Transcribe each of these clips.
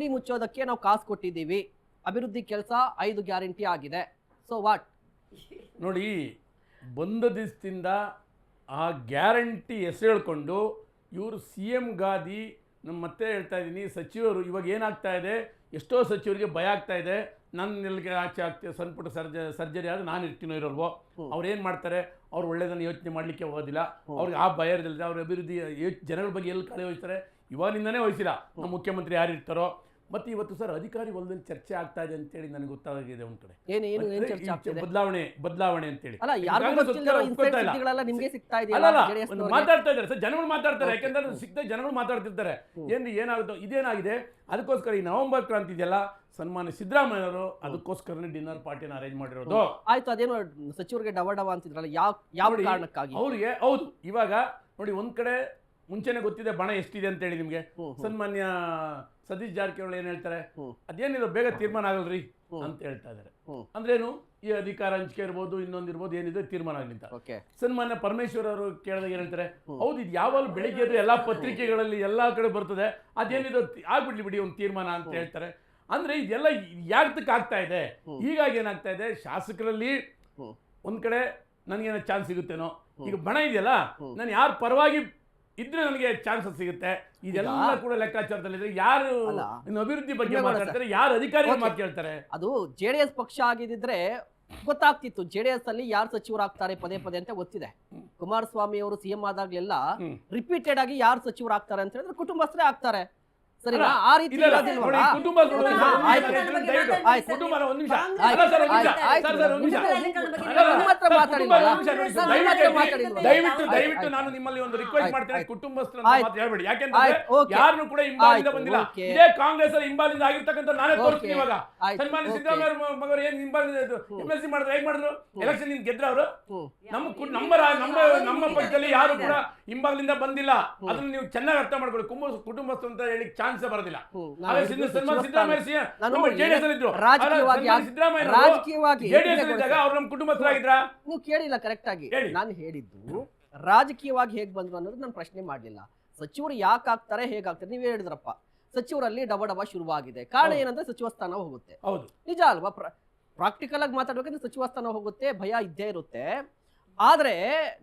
ಗುಂಡಿ ಮುಚ್ಚೋದಕ್ಕೆ ನಾವು ಕಾಸು ಕೊಟ್ಟಿದ್ದೀವಿ. ಅಭಿವೃದ್ಧಿ ಕೆಲಸ ಐದು ಗ್ಯಾರಂಟಿ ಆಗಿದೆ. ಸೊ ವಾಟ್ ನೋಡಿ ಬಂದ ದಿವಸದಿಂದ ಆ ಗ್ಯಾರಂಟಿ ಹೆಸರು ಹೇಳ್ಕೊಂಡು ಇವರು ಸಿ ಎಂ ಗಾದಿ ನಮ್ಮ ಮತ್ತೆ ಹೇಳ್ತಾ ಇದ್ದೀನಿ ಸಚಿವರು ಇವಾಗ ಏನಾಗ್ತಾ ಇದೆ ಎಷ್ಟೋ ಸಚಿವರಿಗೆ ಭಯ ಆಗ್ತಾ ಇದೆ. ನನ್ನ ಎಲ್ಲಿಗೆ ಆಚೆ ಆಗ್ತೀವಿ ಸಣ್ಣ ಪುಟ್ಟ ಸರ್ಜ ಸರ್ಜರಿ ಆದರೆ ನಾನು ಇರ್ತೀನೋ ಇರೋಲ್ವೋ? ಅವ್ರು ಏನು ಮಾಡ್ತಾರೆ? ಅವ್ರು ಒಳ್ಳೇದನ್ನು ಯೋಚನೆ ಮಾಡಲಿಕ್ಕೆ ಹೋಗೋದಿಲ್ಲ. ಅವ್ರಿಗೆ ಆ ಭಯ ಇರೋದಿಲ್ಲ. ಅವ್ರ ಅಭಿವೃದ್ಧಿ ಜನಗಳ ಬಗ್ಗೆ ಎಲ್ಲಿ ಕಾಳಜಿ ವಹಿಸ್ತಾರೆ ಇವಾಗಿಂದನೇ ವಹಿಸಿಲ್ಲ. ನಮ್ಮ ಮುಖ್ಯಮಂತ್ರಿ ಯಾರು ಇರ್ತಾರೋ? ಮತ್ತು ಇವತ್ತು ಸರ್ ಅಧಿಕಾರಿ ಹೊಲದಲ್ಲಿ ಚರ್ಚೆ ಆಗ್ತಾ ಇದೆ ಅಂತೇಳಿ ನನಗೆ ಗೊತ್ತಾಗಿದೆ ಒಂದು ಕಡೆ. ಏನು ಏನು ಏನು ಚರ್ಚೆ ಆಗ್ತಿದೆ? ಬದಲಾವಣೆ ಬದಲಾವಣೆ ಅಂತೇಳಿ. ಅಲ್ಲ ಯಾರು ಗೊತ್ತಿಲ್ಲ ನಿಮ್ಗೆ ಸಿಗ್ತಾ ಅಲ್ಲ? ಮಾತಾಡ್ತಾ ಇದ್ದಾರೆ ಸರ್ ಜನಗಳು ಮಾತಾಡ್ತಾರೆ. ಯಾಕೆಂದ್ರೆ ಸಿಗ್ತಾ ಜನಗಳು ಮಾತಾಡ್ತಿರ್ತಾರೆ. ಏನು ಏನಾಗುತ್ತೋ ಇದೇನಾಗಿದೆ? ಅದಕ್ಕೋಸ್ಕರ ಈ ನವೆಂಬರ್ ಕ್ರಾಂತಿ ಇದೆಯಲ್ಲ ಸನ್ಮಾನ್ಯ ಸಿದ್ದರಾಮಯ್ಯವರು ಅದಕ್ಕೋಸ್ಕರನೇ ಡಿನ್ನರ್ ಪಾರ್ಟಿನ ಅರೇಂಜ್ ಮಾಡಿರೋದು. ಆಯ್ತು ಅದೇನೋ ಸಚಿವರಿಗೆ ಡವ ಡವ ಅಂತಿದ್ರಲ್ಲ ಯಾವ ಯಾವ ಕಾರಣಕ್ಕಾಗಿ? ಅವ್ರಿಗೆ ಹೌದು ಇವಾಗ ನೋಡಿ ಒಂದ್ ಕಡೆ ಮುಂಚೆನೆ ಗೊತ್ತಿದೆ ಬಣ ಎಷ್ಟಿದೆ ಅಂತ ಹೇಳಿ ನಿಮ್ಗೆ. ಸನ್ಮಾನ್ಯ ಸತೀಶ್ ಜಾರಕಿಹೊಳಿ ಏನ್ ಹೇಳ್ತಾರೆ. ಅದೇನಿದೆ ಬೇಗ ತೀರ್ಮಾನ ಆಗಲ್ರಿ. ಅಂತ ಹೇಳ್ತಾ ಇದ್ದಾರೆ. ಹ್ಮ್. ಅಂದ್ರೇನು ಈ ಅಧಿಕಾರ ಹಂಚಿಕೆ ಇರ್ಬೋದು ಇನ್ನೊಂದಿರ್ಬೋದು ಏನಿದೆ ತೀರ್ಮಾನ ಆಗಲಿ ಅಂತ ಸನ್ಮಾನ್ಯ ಪರಮೇಶ್ವರ್ ಅವರು ಕೇಳಿದಾಗ ಏನ್ ಹೇಳ್ತಾರೆ? ಹೌದು ಇದು ಯಾವಾಗ ಬೆಳಿಗ್ಗೆ ಎಲ್ಲಾ ಪತ್ರಿಕೆಗಳಲ್ಲಿ ಎಲ್ಲಾ ಕಡೆ ಬರ್ತದೆ. ಅದೇನಿದೆ ಆಗ್ಬಿಡ್ಲಿ ಬಿಡಿ ಒಂದು ತೀರ್ಮಾನ ಅಂತ ಹೇಳ್ತಾರೆ. ಅಂದ್ರೆ ಇದೆಲ್ಲ ಯಾತಕ್ಕೆ ಆಗ್ತಾ ಇದೆ. ಹೀಗಾಗಿ ಏನಾಗ್ತಾ ಇದೆ? ಶಾಸಕರಲ್ಲಿ. ಒಂದ್ ಕಡೆ ನನಗೇನೋ ಚಾನ್ಸ್ ಸಿಗುತ್ತೇನೋ? ಈಗ ಬಣ ಇದೆಯಲ್ಲ. ನಾನು ಯಾರ ಪರವಾಗಿ ಇದ್ರೆ ನನಗೆ ಚಾನ್ಸಸ್ ಸಿಗುತ್ತೆ. ಇದೆಲ್ಲ ಕೂಡ ಲೆಕ್ಕಾಚಾರದಲ್ಲಿ ಯಾರು ಅಭಿವೃದ್ಧಿ ಬಗ್ಗೆ ಮಾತಾಡ್ತಾರೆ ಯಾರು ಅಧಿಕಾರಿಗಳು ಮಾತಾಡ್ತಾರೆ ಮಾತು ಕೇಳ್ತಾರೆ? ಅದು ಜೆ ಡಿ ಎಸ್ ಪಕ್ಷ ಆಗಿದ್ದಿದ್ರೆ ಗೊತ್ತಾಗ್ತಿತ್ತು. ಜೆ ಡಿ ಎಸ್ ಅಲ್ಲಿ ಯಾರು ಸಚಿವರಾಗ್ತಾರೆ ಪದೇ ಪದೇ ಅಂತ ಗೊತ್ತಿದೆ. ಕುಮಾರಸ್ವಾಮಿ ಅವರು ಸಿಎಂ ಆದಾಗ್ಲೆಲ್ಲ. ರಿಪೀಟೆಡ್ ಆಗಿ ಯಾರು ಸಚಿವರಾಗ್ತಾರೆ ಅಂತ ಹೇಳಿದ್ರೆ ಕುಟುಂಬಸ್ಥರೇ ಆಗ್ತಾರೆ. ಸರಿ ಆ ರೀತಿ ಕುಟುಂಬ ದಯವಿಟ್ಟು. ಹತ್ರ ಮಾತಾಡಿಲ್ವಲ್ಲ? ದಯವಿಟ್ಟು ನಿಮ್ಮ ಹತ್ರ ಮಾತಾಡಿಲ್ವಲ್ಲ? ದಯವಿಟ್ಟು ದಯವಿಟ್ಟು ನಾನು ನಿಮ್ಮಲ್ಲಿ ಒಂದು ರಿಕ್ವೆಸ್ಟ್ ಮಾಡ್ತೀನಿ. ಕುಟುಂಬಸ್ಥರ ಆಯ್ತು. ಮಾತು ಹೇಳ್ಬೇಡಿ ಯಾಕೆಂದ್ರೆ ಆಯ್ತು, ಕೂಡ ಹಿಂಬಾಲಿಂದ ಆಯ್ತು, ಬಂದಿಲ್ಲ. ಇದೇ ಕಾಂಗ್ರೆಸ್ ಅಲ್ಲಿ ಹಿಂಬಾಲಿಂದ ಆಗಿರ್ತಕ್ಕಂಥ ನಾನೇ ತೋರ್ಸ್ತೀನಿ ತೋರಿಸ್ತೀನಿ ಇವಾಗ ಆಯ್ತು, ಸನ್ಮಾನ್ಯ. ಸಿದ್ದರಾಮಯ್ಯ ಮಗರು ಏನ್ ಹಿಂಬಾಲಿಂದ ಎಂ ಎಲ್ ಸಿ ಮಾಡಿದ್ರು ಹೇಗ್ ಮಾಡಿದ್ರು ಎಲೆಕ್ಷನ್ ನಿನ್ ಗೆದ್ರ ಅವರು ಹ್ಮ್. ನಮ್ಮ ಕು- ನಮ್ಮ ರಾ- ನಮ್ಮ ನಮ್ಮ ಪಕ್ಷದಲ್ಲಿ ಯಾರು ಕೂಡ ಹಿಂಬಾಲಿಂದ ಬಂದಿಲ್ಲ. ಅದನ್ನ ನೀವು ಚೆನ್ನಾಗಿ ಅರ್ಥ ಮಾಡ್ಕೊಳ್ಳಿ. ಕುಂಬ ಕುಟುಂಬಸ್ಥರು ಅಂತ ಹೇಳಿ ಚಾನ್ಸ್ ಬರೋದಿಲ್ಲ. ಅವರು ಕುಟುಂಬಸ್ಥರಾಗಿದ್ರ? ನೀವು ಕೇಳಿಲ್ಲ ಕರೆಕ್ಟ್ ಆಗಿ. ನಾನು ಹೇಳಿದ್ದು ರಾಜಕೀಯವಾಗಿ ಹೇಗ್ ಬಂದ್ರು ಅನ್ನೋದು ನಾನು ಪ್ರಶ್ನೆ ಮಾಡಲಿಲ್ಲ. ಸಚಿವರು ಯಾಕೆ ಆಗ್ತಾರೆ ಹೇಗಾಗ್ತಾರೆ ನೀವು ಹೇಳಿದ್ರಪ್ಪ. ಸಚಿವರಲ್ಲಿ ಡಬ ಡಬ ಶುರುವಾಗಿದೆ. ಕಾರಣ ಏನಂದ್ರೆ ಸಚಿವ ಸ್ಥಾನ ಹೋಗುತ್ತೆ. ಹೌದು. ನಿಜ ಅಲ್ವಾ? ಪ್ರಾಕ್ಟಿಕಲ್ ಆಗಿ ಮಾತಾಡ್ಬೇಕಂದ್ರೆ ಸಚಿವ ಸ್ಥಾನ ಹೋಗುತ್ತೆ ಭಯ ಇದ್ದೇ ಇರುತ್ತೆ. ಆದ್ರೆ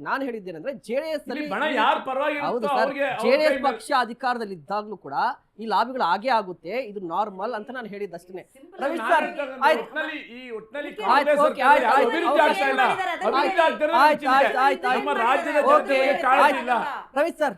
ನಾನು ಹೇಳಿದ್ದೇನೆಂದ್ರೆ ಜೆಡಿಎಸ್ ಡಿ ಅಲ್ಲಿ ಬಣ ಯಾರ ಪರವಾಗಿ ಹೌದು ಸರ್ ಜೆಡಿಎಸ್ ಪಕ್ಷ ಅಧಿಕಾರದಲ್ಲಿ ಇದ್ದಾಗ್ಲೂ ಕೂಡ ಈ ಲಾಭಿಗಳು ಆಗೇ ಆಗುತ್ತೆ ಇದು ನಾರ್ಮಲ್ ಅಂತ ನಾನು ಹೇಳಿದ್ದಷ್ಟೇ ರವಿ ಸರ್ ರವಿ ಸರ್.